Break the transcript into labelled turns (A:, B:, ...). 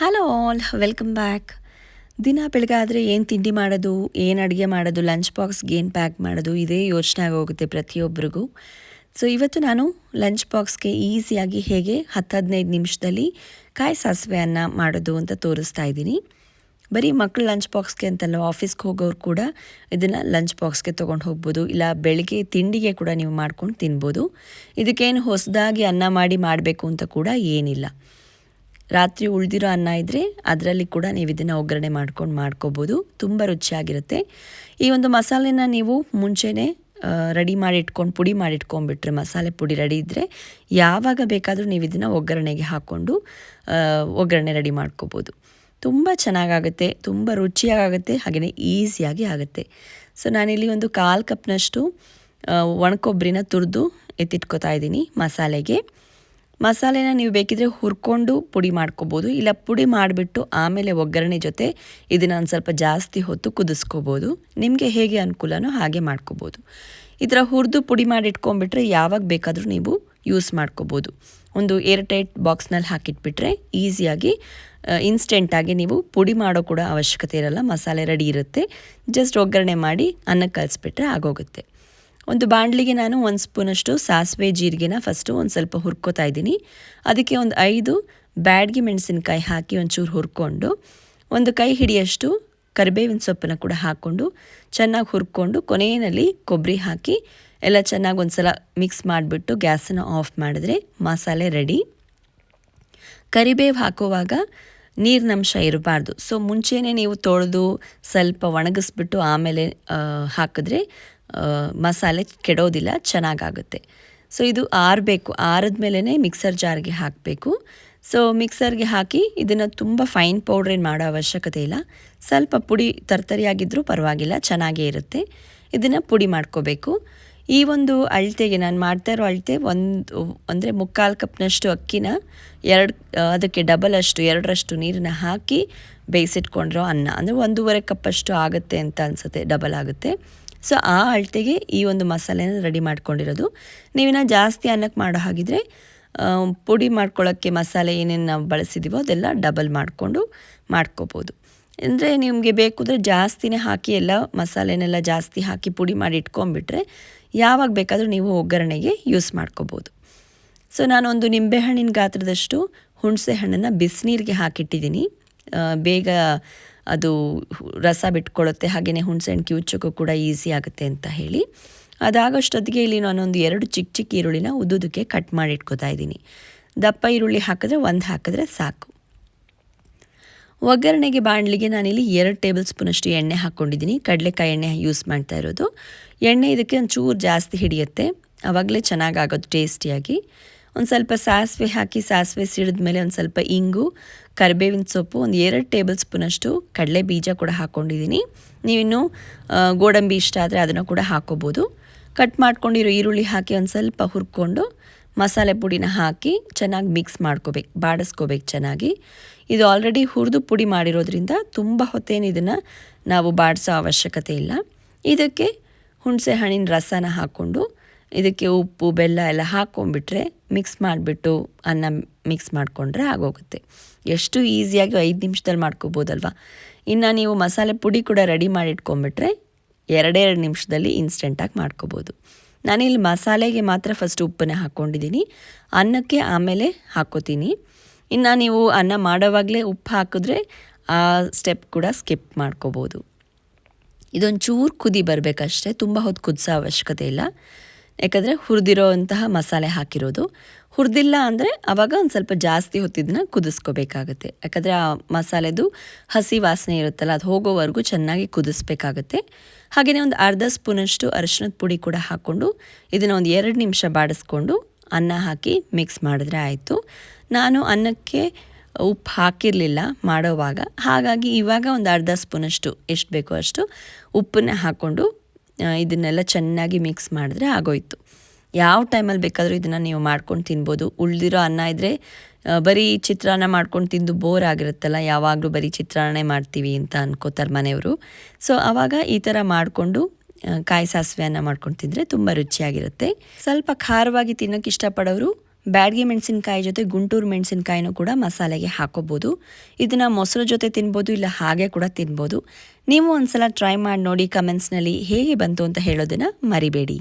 A: Hello all, welcome back. ದಿನ ಬೆಳಗಾದರೆ ಏನು ತಿಂಡಿ ಮಾಡೋದು, ಏನು ಅಡುಗೆ ಮಾಡೋದು, ಲಂಚ್ ಬಾಕ್ಸ್ಗೆ ಏನು ಪ್ಯಾಕ್ ಮಾಡೋದು, ಇದೇ ಯೋಚನೆ ಆಗೋಗುತ್ತೆ ಪ್ರತಿಯೊಬ್ಬರಿಗೂ ಸೊ ಇವತ್ತು ನಾನು ಲಂಚ್ ಬಾಕ್ಸ್ಗೆ ಈಸಿಯಾಗಿ ಹೇಗೆ ಹತ್ತು ಹದಿನೈದು ನಿಮಿಷದಲ್ಲಿ ಕಾಯಿ ಸಾಸಿವೆ ಅನ್ನ ಮಾಡೋದು ಅಂತ ತೋರಿಸ್ತಾ ಇದ್ದೀನಿ. ಬರೀ ಮಕ್ಕಳು ಲಂಚ್ ಬಾಕ್ಸ್ಗೆ ಅಂತಲ್ಲ, ಆಫೀಸ್ಗೆ ಹೋಗೋರು ಕೂಡ ಇದನ್ನು ಲಂಚ್ ಬಾಕ್ಸ್ಗೆ ತೊಗೊಂಡು ಹೋಗ್ಬೋದು, ಇಲ್ಲ ಬೆಳಗ್ಗೆ ತಿಂಡಿಗೆ ಕೂಡ ನೀವು ಮಾಡ್ಕೊಂಡು ತಿನ್ಬೋದು. ಇದಕ್ಕೇನು ಹೊಸದಾಗಿ ಅನ್ನ ಮಾಡಿ ಮಾಡಬೇಕು ಅಂತ ಕೂಡ ಏನಿಲ್ಲ. ರಾತ್ರಿ ಉಳಿದಿರೋ ಅನ್ನ ಇದ್ದರೆ ಅದರಲ್ಲಿ ಕೂಡ ನೀವು ಇದನ್ನು ಒಗ್ಗರಣೆ ಮಾಡ್ಕೊಂಡು ಮಾಡ್ಕೋಬೋದು. ತುಂಬ ರುಚಿಯಾಗಿರುತ್ತೆ. ಈ ಒಂದು ಮಸಾಲೆನ ನೀವು ಮುಂಚೆನೇ ರೆಡಿ ಮಾಡಿ ಇಟ್ಕೊಂಡು, ಪುಡಿ ಮಾಡಿ ಇಟ್ಕೊಂಡ್ಬಿಟ್ರೆ ಮಸಾಲೆ ಪುಡಿ ರೆಡಿ ಇದ್ದರೆ ಯಾವಾಗ ಬೇಕಾದರೂ ನೀವು ಇದನ್ನು ಒಗ್ಗರಣೆಗೆ ಹಾಕ್ಕೊಂಡು ಒಗ್ಗರಣೆ ರೆಡಿ ಮಾಡ್ಕೋಬೋದು. ತುಂಬ ಚೆನ್ನಾಗಾಗುತ್ತೆ, ತುಂಬ ರುಚಿಯಾಗುತ್ತೆ ಹಾಗೆಯೇ ಈಸಿಯಾಗಿ ಆಗುತ್ತೆ. ಸೊ, ನಾನಿಲ್ಲಿ ಒಂದು ಕಾಲು ಕಪ್ನಷ್ಟು ಒಣಕೊಬ್ಬರಿನ ತುರಿದು ಎತ್ತಿಟ್ಕೊತಾ ಇದ್ದೀನಿ ಮಸಾಲೆಗೆ. ಮಸಾಲೆನ ನೀವು ಬೇಕಿದ್ರೆ ಹುರ್ಕೊಂಡು ಪುಡಿ ಮಾಡ್ಕೋಬೋದು, ಇಲ್ಲ ಪುಡಿ ಮಾಡಿಬಿಟ್ಟು ಆಮೇಲೆ ಒಗ್ಗರಣೆ ಜೊತೆ ಇದನ್ನು ಒಂದು ಸ್ವಲ್ಪ ಜಾಸ್ತಿ ಹೊತ್ತು ಕುದಿಸ್ಕೋಬೋದು. ನಿಮಗೆ ಹೇಗೆ ಅನುಕೂಲನೋ ಹಾಗೆ ಮಾಡ್ಕೋಬೋದು. ಈ ಥರ ಹುರಿದು ಪುಡಿ ಮಾಡಿ ಇಟ್ಕೊಂಡ್ಬಿಟ್ರೆ ಯಾವಾಗ ಬೇಕಾದರೂ ನೀವು ಯೂಸ್ ಮಾಡ್ಕೋಬೋದು. ಒಂದು ಏರ್ ಟೈಟ್ ಬಾಕ್ಸ್ನಲ್ಲಿ ಹಾಕಿಟ್ಬಿಟ್ರೆ ಈಸಿಯಾಗಿ ಇನ್ಸ್ಟೆಂಟಾಗಿ ನೀವು ಪುಡಿ ಮಾಡೋ ಕೂಡ ಅವಶ್ಯಕತೆ ಇರಲ್ಲ, ಮಸಾಲೆ ರೆಡಿ ಇರುತ್ತೆ. ಜಸ್ಟ್ ಒಗ್ಗರಣೆ ಮಾಡಿ ಅನ್ನಕ್ಕೆ ಕಲಿಸ್ಬಿಟ್ರೆ ಆಗೋಗುತ್ತೆ. ಒಂದು ಬಾಣಲಿಗೆ ನಾನು ಒಂದು ಸ್ಪೂನಷ್ಟು ಸಾಸಿವೆ ಜೀರಿಗೆನ ಫಸ್ಟು ಒಂದು ಸ್ವಲ್ಪ ಹುರ್ಕೋತಾ ಇದ್ದೀನಿ. ಅದಕ್ಕೆ ಒಂದು ಐದು ಬ್ಯಾಡ್ಗೆ ಮೆಣಸಿನಕಾಯಿ ಹಾಕಿ ಒಂಚೂರು ಹುರ್ಕೊಂಡು, ಒಂದು ಕೈ ಹಿಡಿಯಷ್ಟು ಕರಿಬೇವಿನ ಸೊಪ್ಪನ್ನು ಕೂಡ ಹಾಕ್ಕೊಂಡು ಚೆನ್ನಾಗಿ ಹುರ್ಕೊಂಡು ಕೊನೆಯಲ್ಲಿ ಕೊಬ್ಬರಿ ಹಾಕಿ, ಎಲ್ಲ ಚೆನ್ನಾಗಿ ಒಂದು ಸಲ ಮಿಕ್ಸ್ ಮಾಡಿಬಿಟ್ಟು ಗ್ಯಾಸನ್ನು ಆಫ್ ಮಾಡಿದ್ರೆ ಮಸಾಲೆ ರೆಡಿ ಕರಿಬೇವು ಹಾಕುವಾಗ ನೀರಿನಂಶ ಇರಬಾರ್ದು. ಸೊ ಮುಂಚೆನೇ ನೀವು ತೊಳೆದು ಸ್ವಲ್ಪ ಒಣಗಿಸ್ಬಿಟ್ಟು ಆಮೇಲೆ ಹಾಕಿದ್ರೆ ಮಸಾಲೆ ಕೆಡೋದಿಲ್ಲ, ಚೆನ್ನಾಗಾಗುತ್ತೆ. ಸೊ ಇದು ಆರಬೇಕು. ಆರಿದ ಮೇಲೇ ಮಿಕ್ಸರ್ ಜಾರ್ಗೆ ಹಾಕಬೇಕು. ಸೊ ಮಿಕ್ಸರ್ಗೆ ಹಾಕಿ ಇದನ್ನು ತುಂಬ ಫೈನ್ ಪೌಡ್ರ್ ಏನು ಮಾಡೋ ಅವಶ್ಯಕತೆ ಇಲ್ಲ. ಸ್ವಲ್ಪ ಪುಡಿ ತರ್ತರಿಯಾಗಿದ್ದರೂ ಪರವಾಗಿಲ್ಲ, ಚೆನ್ನಾಗೇ ಇರುತ್ತೆ. ಇದನ್ನು ಪುಡಿ ಮಾಡ್ಕೋಬೇಕು. ಈ ಒಂದು ಅಳತೆಗೆ ನಾನು ಮಾಡ್ತಾ ಇರೋ ಅಳತೆ ಒಂದು, ಅಂದರೆ ಮುಕ್ಕಾಲು ಕಪ್ನಷ್ಟು ಅಕ್ಕಿನ ಎರಡು, ಅದಕ್ಕೆ ಡಬಲ್ ಅಷ್ಟು, ಎರಡರಷ್ಟು ನೀರನ್ನ ಹಾಕಿ ಬೇಯಿಸಿಟ್ಕೊಂಡಿರೋ ಅನ್ನ. ಅಂದರೆ ಒಂದೂವರೆ ಕಪ್ಪಷ್ಟು ಆಗುತ್ತೆ ಅಂತ ಅನಿಸುತ್ತೆ ಡಬಲ್ ಆಗುತ್ತೆ. ಸೊ ಆ ಅಳತೆಗೆ ಈ ಒಂದು ಮಸಾಲೆನ ರೆಡಿ ಮಾಡ್ಕೊಂಡಿರೋದು. ನೀವಿನ ಜಾಸ್ತಿ ಅನ್ನಕ್ಕೆ ಮಾಡೋ ಹಾಗಿದ್ರೆ ಪುಡಿ ಮಾಡ್ಕೊಳ್ಳೋಕ್ಕೆ ಮಸಾಲೆ ಏನೇನು ನಾವು ಬಳಸಿದ್ದೀವೋ ಅದೆಲ್ಲ ಡಬಲ್ ಮಾಡಿಕೊಂಡು ಮಾಡ್ಕೋಬೋದು. ಅಂದರೆ ನಿಮಗೆ ಬೇಕು ಅಂದರೆ ಜಾಸ್ತಿನೇ ಹಾಕಿ ಎಲ್ಲ ಮಸಾಲೆನೆಲ್ಲ ಜಾಸ್ತಿ ಹಾಕಿ ಪುಡಿ ಮಾಡಿ ಇಟ್ಕೊಂಡ್ಬಿಟ್ರೆ ಯಾವಾಗ ಬೇಕಾದರೂ ನೀವು ಒಗ್ಗರಣೆಗೆ ಯೂಸ್ ಮಾಡ್ಕೋಬೋದು. ಸೊ ನಾನೊಂದು ನಿಂಬೆಹಣ್ಣಿನ ಗಾತ್ರದಷ್ಟು ಹುಣಸೆ ಹಣ್ಣನ್ನು ಬಿಸಿನೀರಿಗೆ ಹಾಕಿಟ್ಟಿದ್ದೀನಿ. ಬೇಗ ಅದು ರಸ ಬಿಟ್ಕೊಳ್ಳುತ್ತೆ ಹಾಗೆಯೇ ಹುಣಸೆಹಣ್ಣು ಕಿವುಚೋಕ್ಕೂ ಕೂಡ ಈಸಿ ಆಗುತ್ತೆ ಅಂತ ಹೇಳಿ. ಅದಾಗೋಷ್ಟೊತ್ತಿಗೆ ಇಲ್ಲಿ ನಾನೊಂದು ಎರಡು ಚಿಕ್ಕ ಚಿಕ್ಕ ಈರುಳ್ಳಿನ ಉದ್ದುದಕ್ಕೆ ಕಟ್ ಮಾಡಿ ಇಟ್ಕೋತಾ ಇದ್ದೀನಿ. ದಪ್ಪ ಈರುಳ್ಳಿ ಹಾಕಿದ್ರೆ ಒಂದು ಹಾಕಿದ್ರೆ ಸಾಕು. ಒಗ್ಗರಣೆಗೆ ಬಾಣಲಿಗೆ ನಾನಿಲ್ಲಿ ಎರಡು ಟೇಬಲ್ ಸ್ಪೂನಷ್ಟು ಎಣ್ಣೆ ಹಾಕ್ಕೊಂಡಿದ್ದೀನಿ. ಕಡಲೆಕಾಯಿ ಎಣ್ಣೆ ಯೂಸ್ ಮಾಡ್ತಾ ಇರೋದು. ಎಣ್ಣೆ ಇದಕ್ಕೆ ಒಂದು ಚೂರು ಜಾಸ್ತಿ ಹಿಡಿಯುತ್ತೆ. ಆವಾಗಲೇ ಚೆನ್ನಾಗಾಗೋದು, ಟೇಸ್ಟಿಯಾಗಿ. ಒಂದು ಸ್ವಲ್ಪ ಸಾಸಿವೆ ಹಾಕಿ ಸಾಸಿವೆ ಸಿಡಿದ ಮೇಲೆ ಒಂದು ಸ್ವಲ್ಪ ಇಂಗು, ಕರಿಬೇವಿನ ಸೊಪ್ಪು, ಒಂದು ಎರಡು ಟೇಬಲ್ ಸ್ಪೂನಷ್ಟು ಕಡಲೆ ಬೀಜ ಕೂಡ ಹಾಕ್ಕೊಂಡಿದ್ದೀನಿ ನೀವಿನ್ನು ಗೋಡಂಬಿ ಇಷ್ಟ ಆದರೆ ಅದನ್ನು ಕೂಡ ಹಾಕೋಬೋದು. ಕಟ್ ಮಾಡ್ಕೊಂಡಿರೋ ಈರುಳ್ಳಿ ಹಾಕಿ ಒಂದು ಸ್ವಲ್ಪ ಹುರ್ಕೊಂಡು ಮಸಾಲೆ ಪುಡಿನ ಹಾಕಿ ಚೆನ್ನಾಗಿ ಮಿಕ್ಸ್ ಮಾಡ್ಕೋಬೇಕು, ಬಾಡಿಸ್ಕೋಬೇಕು ಚೆನ್ನಾಗಿ. ಇದು ಆಲ್ರೆಡಿ ಹುರಿದು ಪುಡಿ ಮಾಡಿರೋದ್ರಿಂದ ತುಂಬ ಹೊತ್ತೇನು ಇದನ್ನು ನಾವು ಬಾಡಿಸೋ ಅವಶ್ಯಕತೆ ಇಲ್ಲ. ಇದಕ್ಕೆ ಹುಣಸೆ ಹಣ್ಣಿನ ರಸನ ಹಾಕ್ಕೊಂಡು ಇದಕ್ಕೆ ಉಪ್ಪು, ಬೆಲ್ಲ ಎಲ್ಲ ಹಾಕ್ಕೊಂಡ್ಬಿಟ್ರೆ ಮಿಕ್ಸ್ ಮಾಡಿಬಿಟ್ಟು ಅನ್ನ ಮಿಕ್ಸ್ ಮಾಡಿಕೊಂಡ್ರೆ ಆಗೋಗುತ್ತೆ. ಎಷ್ಟು ಈಸಿಯಾಗಿ ಐದು ನಿಮಿಷದಲ್ಲಿ ಮಾಡ್ಕೋಬೋದಲ್ವ? ಇನ್ನು ನೀವು ಮಸಾಲೆ ಪುಡಿ ಕೂಡ ರೆಡಿ ಮಾಡಿ ಇಟ್ಕೊಂಡ್ಬಿಟ್ರೆ ಎರಡೆರಡು ನಿಮಿಷದಲ್ಲಿ ಇನ್ಸ್ಟೆಂಟಾಗಿ ಮಾಡ್ಕೋಬೋದು. ನಾನಿಲ್ಲಿ ಮಸಾಲೆಗೆ ಮಾತ್ರ ಫಸ್ಟ್ ಉಪ್ಪನ್ನೇ ಹಾಕ್ಕೊಂಡಿದ್ದೀನಿ. ಅನ್ನಕ್ಕೆ ಆಮೇಲೆ ಹಾಕೋತೀನಿ ಇನ್ನು ನೀವು ಅನ್ನ ಮಾಡೋವಾಗಲೇ ಉಪ್ಪು ಹಾಕಿದ್ರೆ ಆ ಸ್ಟೆಪ್ ಕೂಡ ಸ್ಕಿಪ್ ಮಾಡ್ಕೋಬೋದು. ಇದೊಂದು ಚೂರು ಕುದಿ ಬರಬೇಕಷ್ಟೇ, ತುಂಬ ಹೊತ್ತು ಕುದಿಸೋ ಅವಶ್ಯಕತೆ ಇಲ್ಲ. ಯಾಕಂದರೆ ಹುರಿದಿರೋವಂತಹ ಮಸಾಲೆ ಹಾಕಿರೋದು. ಹುರಿದಿಲ್ಲ ಅಂದರೆ ಆವಾಗ ಒಂದು ಸ್ವಲ್ಪ ಜಾಸ್ತಿ ಹೊತ್ತಿದ್ದನ್ನ ಕುದಿಸ್ಕೋಬೇಕಾಗತ್ತೆ. ಯಾಕಂದರೆ ಆ ಮಸಾಲೆದು ಹಸಿ ವಾಸನೆ ಇರುತ್ತಲ್ಲ, ಅದು ಹೋಗೋವರೆಗೂ ಚೆನ್ನಾಗಿ ಕುದಿಸ್ಬೇಕಾಗತ್ತೆ. ಹಾಗೆಯೇ ಒಂದು ಅರ್ಧ ಸ್ಪೂನಷ್ಟು ಅರಿಶಿಣದ ಪುಡಿ ಕೂಡ ಹಾಕ್ಕೊಂಡು ಇದನ್ನು ಒಂದು ಎರಡು ನಿಮಿಷ ಬಾಡಿಸ್ಕೊಂಡು ಅನ್ನ ಹಾಕಿ ಮಿಕ್ಸ್ ಮಾಡಿದ್ರೆ ಆಯಿತು. ನಾನು ಅನ್ನಕ್ಕೆ ಉಪ್ಪು ಹಾಕಿರಲಿಲ್ಲ ಮಾಡೋವಾಗ. ಹಾಗಾಗಿ ಇವಾಗ ಒಂದು ಅರ್ಧ ಸ್ಪೂನಷ್ಟು, ಎಷ್ಟು ಬೇಕೋ ಅಷ್ಟು ಉಪ್ಪನ್ನ ಹಾಕ್ಕೊಂಡು ಇದನ್ನೆಲ್ಲ ಚೆನ್ನಾಗಿ ಮಿಕ್ಸ್ ಮಾಡಿದ್ರೆ ಆಗೋಯ್ತು. ಯಾವ ಟೈಮಲ್ಲಿ ಬೇಕಾದರೂ ಇದನ್ನು ನೀವು ಮಾಡ್ಕೊಂಡು ತಿನ್ಬೋದು. ಉಳಿದಿರೋ ಅನ್ನ ಇದ್ದರೆ ಬರೀ ಚಿತ್ರಾನ್ನ ಮಾಡ್ಕೊಂಡು ತಿಂದು ಬೋರ್ ಆಗಿರುತ್ತಲ್ಲ, ಯಾವಾಗಲೂ ಬರೀ ಚಿತ್ರಾನ್ನ ಮಾಡ್ತೀವಿ ಅಂತ ಅನ್ಕೋತಾರೆ ಮನೆಯವರು. ಸೊ ಆವಾಗ ಈ ಥರ ಮಾಡಿಕೊಂಡು ಕಾಯಿ ಸಾಸಿವೆ ಅನ್ನ ಮಾಡ್ಕೊಂಡು ತಿಂದರೆ ತುಂಬ ರುಚಿಯಾಗಿರುತ್ತೆ. ಸ್ವಲ್ಪ ಖಾರವಾಗಿ ತಿನ್ನೋಕ್ಕೆ ಇಷ್ಟಪಡೋರು ಬ್ಯಾಡಗಿ ಮೆಣಸಿನಕಾಯಿ ಜೊತೆ ಗುಂಟೂರು ಮೆಣಸಿನಕಾಯಿನೂ ಕೂಡ ಮಸಾಲೆಗೆ ಹಾಕೋಬೋದು. ಇದನ್ನು ಮೊಸರು ಜೊತೆ ತಿನ್ಬೋದು, ಇಲ್ಲ ಹಾಗೆ ಕೂಡ ತಿನ್ಬೋದು. ನೀವು ಒಂದ್ಸಲ ಟ್ರೈ ಮಾಡಿ ನೋಡಿ ಕಮೆಂಟ್ಸ್ನಲ್ಲಿ ಹೇಗೆ ಬಂತು ಅಂತ ಹೇಳೋದನ್ನು ಮರಿಬೇಡಿ.